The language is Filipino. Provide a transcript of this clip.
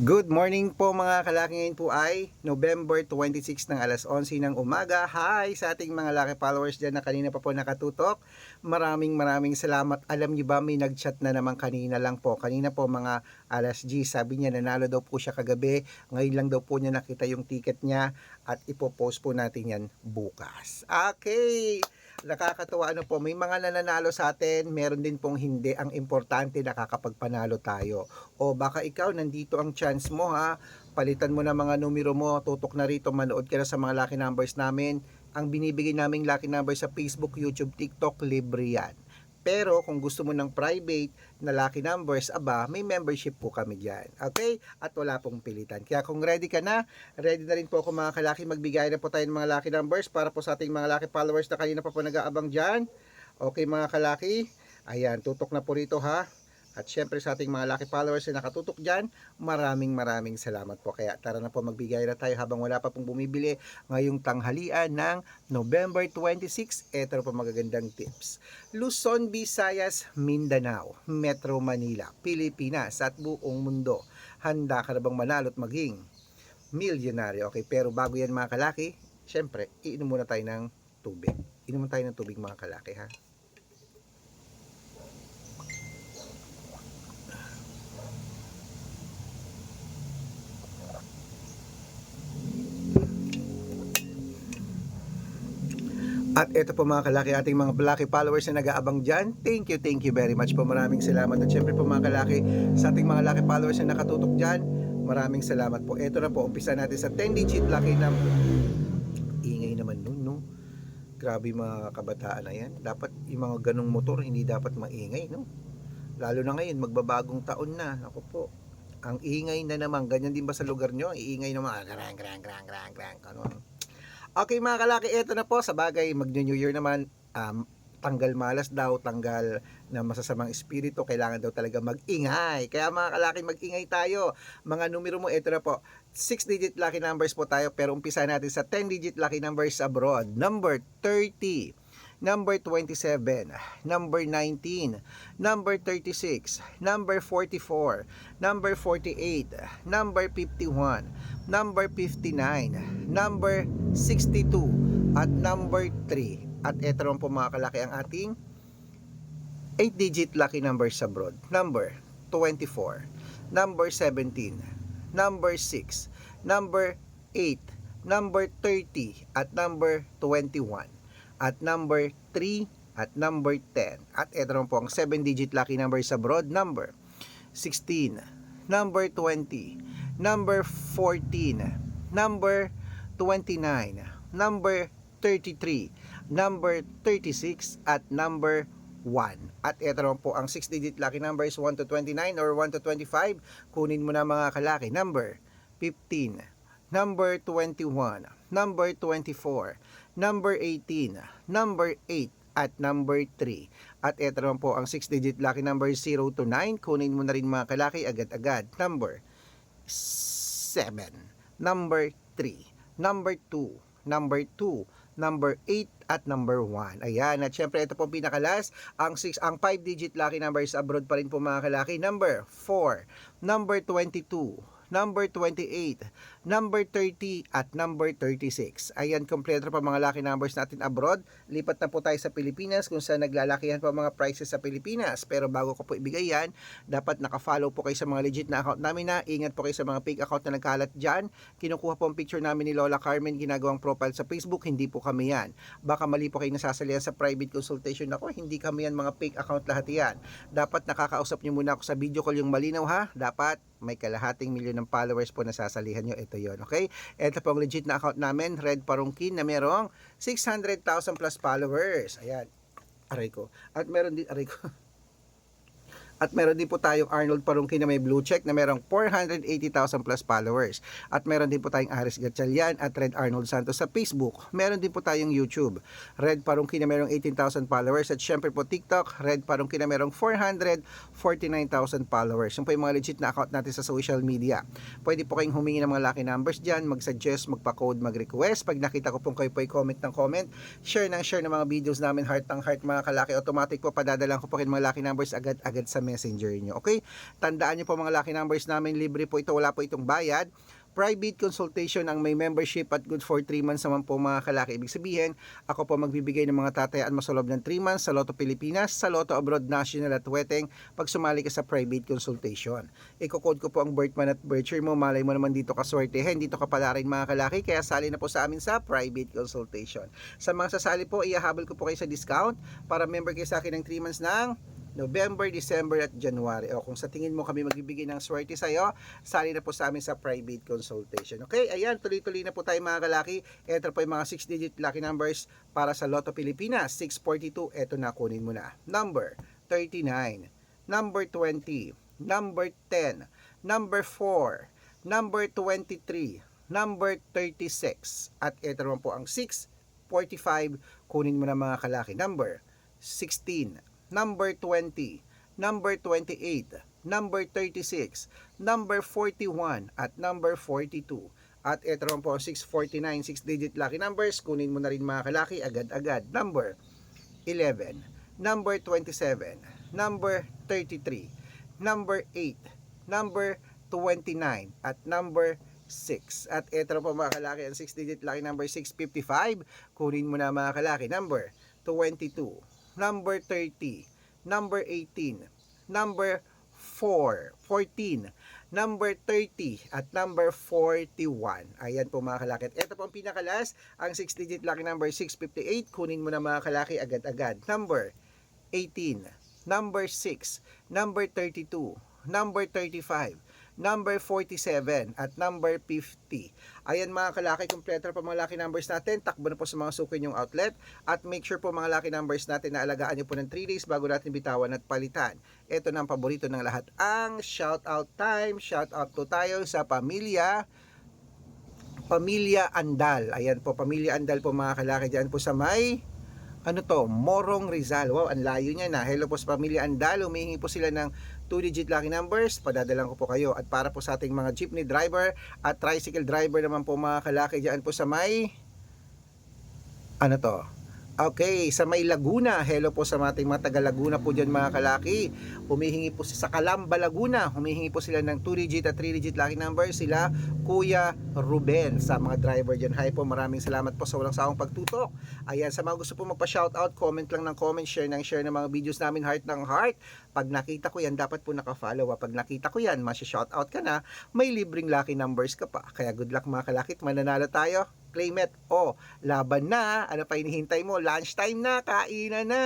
Good morning po mga kalaki ngayon po ay November 26 ng alas 11 ng umaga. Hi sa ating mga laki followers dyan na kanina pa po nakatutok. Maraming maraming salamat. Alam niyo ba may nag-chat na naman kanina lang po. Kanina po mga alas G sabi niya nanalo daw po siya kagabi. Ngayon lang daw po niya nakita yung ticket niya at ipopost po natin yan bukas. Okay! Nakakatuwa ano po, may mga nananalo sa atin, meron din pong hindi. Ang importante nakakapagpanalo tayo. O baka ikaw, nandito ang chance mo ha. Palitan mo na mga numero mo, tutok na rito, manood ka na sa mga lucky numbers namin. Ang binibigay naming lucky numbers sa Facebook, YouTube, TikTok, libre yan. Pero kung gusto mo ng private na lucky numbers, aba, may membership po kami dyan. Okay? At wala pong pilitan. Kaya kung ready ka na, ready na rin po ako mga kalaki. Magbigay na po tayo ng mga lucky numbers para po sa ating mga lucky followers na kanina pa po nag-aabang dyan. Okay mga kalaki? Ayan, tutok na po rito ha. At syempre sa ating mga lucky followers na nakatutok dyan, maraming maraming salamat po. Kaya tara na po magbigay na tayo habang wala pa pong bumibili ngayong tanghalian ng November 26. Ito na po magagandang tips. Luzon, Visayas, Mindanao, Metro Manila, Pilipinas at buong mundo. Handa ka na bang manalo at maging milyonaryo? Okay, pero bago yan mga kalaki, syempre, iinom muna tayo ng tubig. Inom tayo ng tubig mga kalaki ha. At ito po mga kalaki, ating mga kalaki followers na nag-aabang dyan. Thank you, thank you very much po. Maraming salamat. At syempre po mga kalaki, sa ating mga kalaki followers na nakatutok dyan, maraming salamat po. Ito na po, umpisa natin sa 10-digit lucky number. Ingay naman nun, no? Grabe mga kabataan na yan. Dapat yung mga ganong motor, hindi dapat maingay, no? Lalo na ngayon, magbabagong taon na. Ako po, ang ingay na naman. Ganyan din ba sa lugar nyo? Iingay naman, ah, grang, grang, grang, grang, grang, ano, ano. Okay mga kalaki, ito na po sa bagay mag-New Year naman um, tanggal malas daw, tanggal na masasamang espiritu, kailangan daw talaga mag-ingay. Kaya mga kalaki, mag-ingay tayo. Mga numero mo, ito na po. 6-digit lucky numbers po tayo, pero umpisa natin sa 10-digit lucky numbers abroad. Number 30, number 27, number 19, number 36, number 44, number 48, number 51, number 59, number 62, at number 3. At ito naman po mga kalaki ang ating 8-digit lucky numbers abroad. Number 24, number 17, number 6, number 8, number 30, at number 21, at number 3, at number 10. At ito naman po ang 7-digit lucky numbers abroad. Number 16, number 20, number 14, number 29, number 33, number 36, at number 1. At ito naman po ang 6-digit lucky numbers 1 to 29 or 1 to 25. Kunin mo na mga kalaki. Number 15, number 21, number 24, number 18, number 8, at number 3. At ito naman po ang 6-digit lucky number 0 to 9. Kunin mo na rin mga kalaki agad-agad. Number 7, number 3, number 2, number 2, number 8 at number 1. Ayan, at syempre ito po pinakalas, ang 6 ang 5 digit lucky numbers abroad pa rin po mga kalaki. Number 4, number 22, number 28, number 30 at number 36. Ayan, kompleto pa mga lucky numbers natin abroad. Lipat na po tayo sa Pilipinas kung saan naglalakihan pa mga prices sa Pilipinas. Pero bago ko po ibigay yan, dapat nakafollow po kayo sa mga legit na account namin na. Ingat po kayo sa mga fake account na nagkalat dyan. Kinukuha po ang picture namin ni Lola Carmen, ginagawang profile sa Facebook. Hindi po kami yan. Baka mali po kayo nasasalihan sa private consultation ako. Hindi kami yan mga fake account lahat yan. Dapat nakakausap nyo muna ako sa video call yung malinaw ha. Dapat may kalahating milyon ng followers po na sasalihan nyo. Ito yon okay? Ito po ang legit na account namin, Red Parungkin, na merong 600,000 plus followers. Ayan. Aray ko. At meron din, aray ko. At meron din po tayong Arnold Parungkin na may blue check na merong 480,000 plus followers. At meron din po tayong Aris Gatchalian at Red Arnold Santos sa Facebook. Meron din po tayong YouTube. Red Parungkin na merong 18,000 followers. At syempre po TikTok, Red Parungkin na merong 449,000 followers. Yung po yung mga legit na account natin sa social media. Pwede po kayong humingi ng mga lucky numbers dyan, mag-suggest, magpa-code, mag-request. Pag nakita ko pong kayo po comment ng comment, share ng share ng mga videos namin, heart ng heart mga kalaki. Automatic po, padadalang ko po kayo mga lucky numbers agad-agad sa messenger nyo. Okay? Tandaan nyo po mga lucky numbers namin, libre po ito, wala po itong bayad. Private consultation ang may membership at good for 3 months naman po mga kalaki. Ibig sabihin, ako po magbibigay ng mga tatayaan mo sa ng 3 months sa Lotto Pilipinas, sa Lotto Abroad National at Weteng pag sumali ka sa private consultation. Iko-code ko po ang birth month at birth year mo, malay mo naman dito ka swertehin, dito ka pala rin mga kalaki, kaya sali na po sa amin sa private consultation. Sa mga sasali po, ihahabol ko po kayo sa discount para member kayo sa akin ng 3 months ng November, December at January. O kung sa tingin mo kami magbibigay ng swerte sa iyo, sali na po sa amin sa private consultation. Okay, ayan, tuloy-tuloy na po tayo mga kalaki. Ito po yung mga 6-digit lucky numbers para sa Lotto Pilipinas. 642, eto na, kunin mo na. Number 39, number 20, number 10, number 4, number 23, number 36. At ito naman po ang 645, kunin mo na mga kalaki. Number 16, number 20, number 28, number 36, number 41, at number 42. At ito naman po ang 649, 6-digit lucky numbers. Kunin mo na rin mga kalaki agad-agad. Number 11, number 27, number 33, number 8, number 29, at number 6. At ito na po mga kalaki, ang 6-digit lucky number 655. Kunin mo na mga kalaki. Number 22, number 30, number 18, number 4, 14, number 30, at number 41. Ayan po mga kalaki. At ito po ang pinakalas, ang 6-digit lucky number 658. Kunin mo na mga kalaki agad-agad. Number 18, number 6, number 32, number 35, number 47 at number 50. Ayan mga kalaki, kompleto na po mga lucky numbers natin. Takbo na po sa mga suki yung outlet. At make sure po mga lucky numbers natin na alagaan nyo po ng 3 days bago natin bitawan at palitan. Ito na ang paborito ng lahat. Ang shout out time. Shout out to tayo sa pamilya Pamilya Andal. Ayan po, Pamilya Andal po mga kalaki dyan po sa may ano to, Morong Rizal. Wow, ang layo niya na. Hello po sa Pamilya Andal. Humihingi po sila ng 2-digit lucky numbers. Padadalan ko po kayo. At para po sa ating mga jeepney driver at tricycle driver naman po mga kalaki dyan po sa may ano to? Okay, sa may Laguna. Hello po sa ating mga taga Laguna po dyan mga kalaki. Humihingi po sa Calamba, Laguna. Humihingi po sila ng 2-digit at 3-digit lucky number. Sila Kuya Ruben sa mga driver dyan. Hi po, maraming salamat po sa walang sawang pagtutok. Ayan, sa mga gusto po magpa-shoutout, comment lang ng comment, share ng share ng mga videos namin, heart ng heart. Pag nakita ko yan, dapat po naka-follow. Pag nakita ko yan, masya-shoutout ka na, may libreng lucky numbers ka pa. Kaya good luck mga kalakit, mananalo tayo. Claim it. Oh, laban na. Ano pa hinihintay mo? Lunchtime na, kainan na.